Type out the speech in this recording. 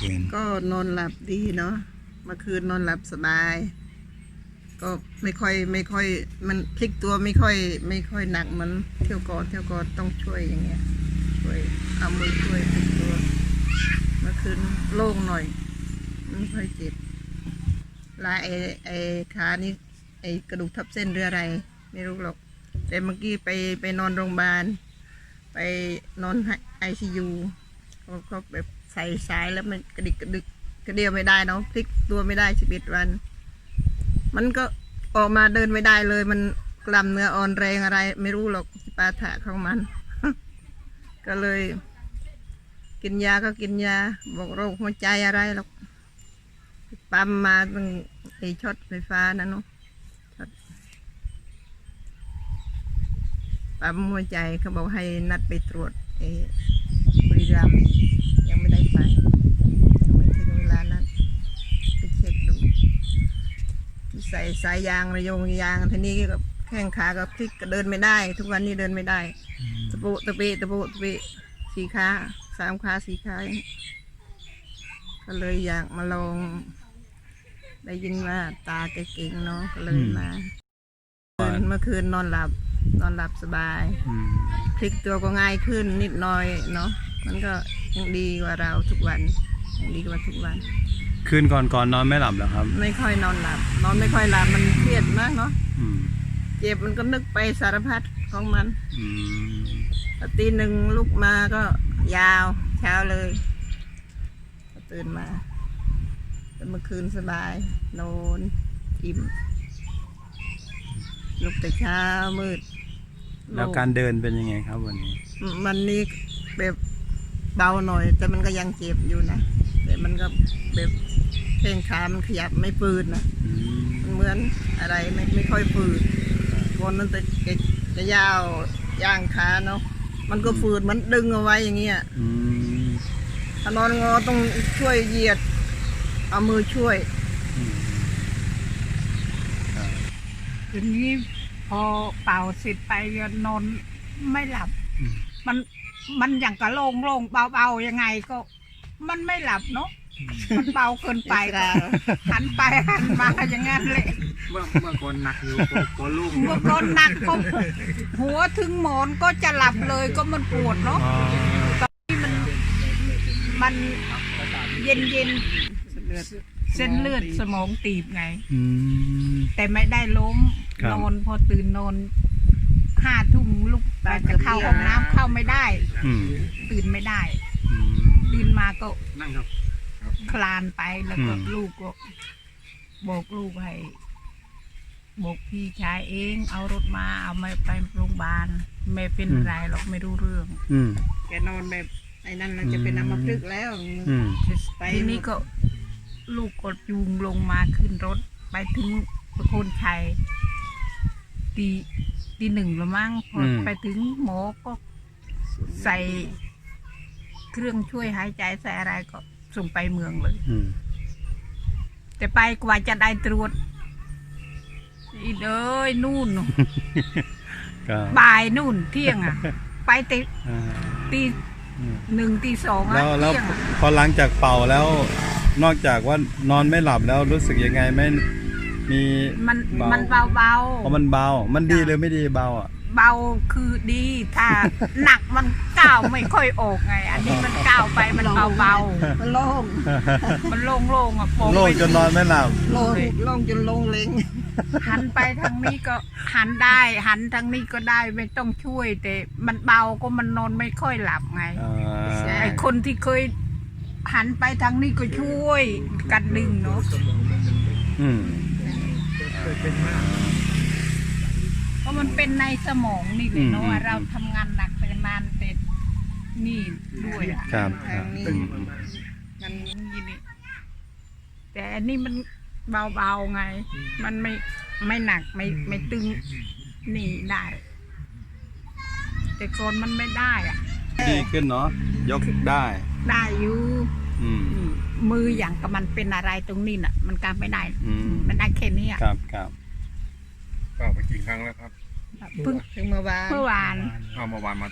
คืนก็นอนหลับดีเนาะเมื่อคืนนอนหลับสบาย ก็ไม่ค่อยไม่ค่อย มันพลิกตัวไม่ค่อย ไม่ค่อยหนักเหมันเที่ยวก่อนเที่ยวก่อนต้องช่วยอย่างเงี้ยช่วยเอามือช่วยพลิกตัว เมื่อคืนโล่งหน่อย ไม่ค่อยเจ็บลายไอ้ไอ้ขานี่ไอ้กระดูกทับเส้นหรืออะไร ไม่รู้หรอก แต่เมื่อกี้ไปไปนอนโรงพยาบาล ไปนอนไอซียูเขาแบบ ใส่สายแล้วมันกระดิกกระดึกกระเดียวไม่ได้เนาะพลิกตัวไม่ได้สิบเอ็ดวัน มันก็ออกมาเดินไม่ได้เลย มันกล้ามเนื้ออ่อนแรงอะไร ไม่รู้หรอกปาถะของมัน ก็เลย กินยาก็กินยา บอกโรคหัวใจอะไรหรอกปั๊มมาตั้งไอช็อตไฟฟ้านะเนาะช็อตปั๊มหัวใจเขาบอกให้นัดไปตรวจไอ รีรัมย์ยังไม่ได้ไปยังไม่ถึงเวลานั้นไปเช็คดูใส่สายยางระโยงยางทีนี้ก็แข้งขาก็พลิกก็เดินไม่ได้ ทุกวันนี้เดินไม่ได้ตะปุตะปิตะปุตะปิสี่ขาสามขาสี่ขาก็เลยอยากมาลอง ได้ยินว่าตาแกเก่งเนาะก็เลยมาคืนเมื่อคืนนอนหลับ นอนหลับสบายอืมพลิกตัวก็ง่ายขึ้นนิดหน่อยเนาะ มันก็ยังดีกว่าเราทุกวันยังดีกว่าทุกวัน คืนก่อนก่อนนอนไม่หลับเหรอครับ ไม่ค่อยนอนหลับ นอนไม่ค่อยหลับมันเครียดมากเนาะอืมเจ็บมันก็นึกไปสารพัดของมันอืมพอตีหนึ่งลุกมาก็ยาวเช้าเลยก็ตื่นมาแต่เมื่อคืนสบายนอนอิ่มลุกแต่เช้ามืดแล้วการเดินเป็นยังไงครับวันนี้มันนี้แบบ เบาหน่อย แต่มันก็ยังเจ็บอยู่นะ แต่มันก็แบบเพลงขา มันขยับไม่ปืนนะมันเหมือนอะไรไม่ไม่ค่อยฝืดคนนั้นจะจะจะยาวย่างขาเนาะมันก็ฝืดมันดึงเอาไว้อย่างเงี้ยถ้านอนงอต้องช่วยเหยียด เอามือช่วยอืมครับทีนี้พอเป่าเสร็จไปนอนไม่หลับ มมันมันอย่างกระโลงโลงเบาๆยังไงก็ มันไม่หลับเนาะมันเบาเกินไปก็หันไปหันมาอย่างงั้นเลยเมื่อเมื่อก่อนหนักอยู่ก่อนลูกเมื่อก่อนหนักก็หัวถึงหมอนก็จะหลับเลยก็มันปวดเนาะอ๋อที่มันมันเย็นเย็นๆเส้นเลือดสมองตีบไงอืมแต่ไม่ได้ล้มครับนอนพอตื่นนอนห้าทุ่ม ลุกไปจะเข้าห้องน้ำเข้าไม่ได้ อืมตื่นไม่ได้ อืม ตื่นมาก็นั่งครับ คลานไปแล้วก็อืม ลูกก็บอกลูกให้บอกพี่ชายเอง เอารถมาเอามาไปโรงพยาบาลไม่เป็นไรหรอกไม่รู้เรื่อง อืม แกนอนแบบไอ้นั่นน่ะจะเป็นอัมพฤกษ์แล้ว อืม ไปทีนี้ก็ลูกกดจูงลงมาขึ้นรถ ไปถึงประโคนชัยตี ตีหนึ่งละมั้งพออม ไปถึงหมอก็ใส่เครื่องช่วยหายใจใส่อะไรก็ส่งไปเมืองเลย อืม แต่ไปกว่าจะได้ตรวจอีเอ้ยนู่น ก็บ่ายนู่นเที่ยงอะ ไปตีอ่าตีอืมหนึ่งตีสองอะแล้วแล้วเที่ยงอะพอหลังจากเป่าแล้ว นอกจากว่านอนไม่หลับแล้วรู้สึกยังไงไหม่ มีมันเบามัมันเบาเบาเพราะมันเบา มันดีเลยไม่ดีเบาอะ เบาคือดีถ้า หนักมันก้าวไม่ค่อยออกไง อันนี้มันก้าวไปมันเบาเบามันโล่งๆมันโล่งโล่งๆอะโปร่งโล่งไปจนนอนไม่หลับ โล่งโล่งจนโล่งเล็งหันไปทางนี้ก็หันได้ หันทางนี้ก็ได้ไม่ต้องช่วย แต่มันเบาก็มันนอนไม่ค่อยหลับไงอ่าไอคนที่เคย หันไปทางนี้ก็ช่วยกันดึงเนาะอืม เพราะมันเป็นในสมองนี่เลยเนาะอืม ว่าเราทำงานหนักไปนานแต่นี่ด้วยอะครับคทารับงนี้อืมมันนี่นี่แต่อันนี้มันเบาๆไง มันไม่ไม่หนักไม่ไม่ตึงนี่ได้ แต่ก่อนมันไม่ได้อะดีขึ้นเนาะยกได้ได้อยู่ อืมนี่มืออย่างกับมันเป็นอะไรตรงนี้น่ะ มันกางไม่ได้อืม มันได้แค่นี้อะครับครับก็ไปกี่ครั้งแล้วครับเพิ่งถึงเมื่อวาน เมื่อวาน เอามาวานมา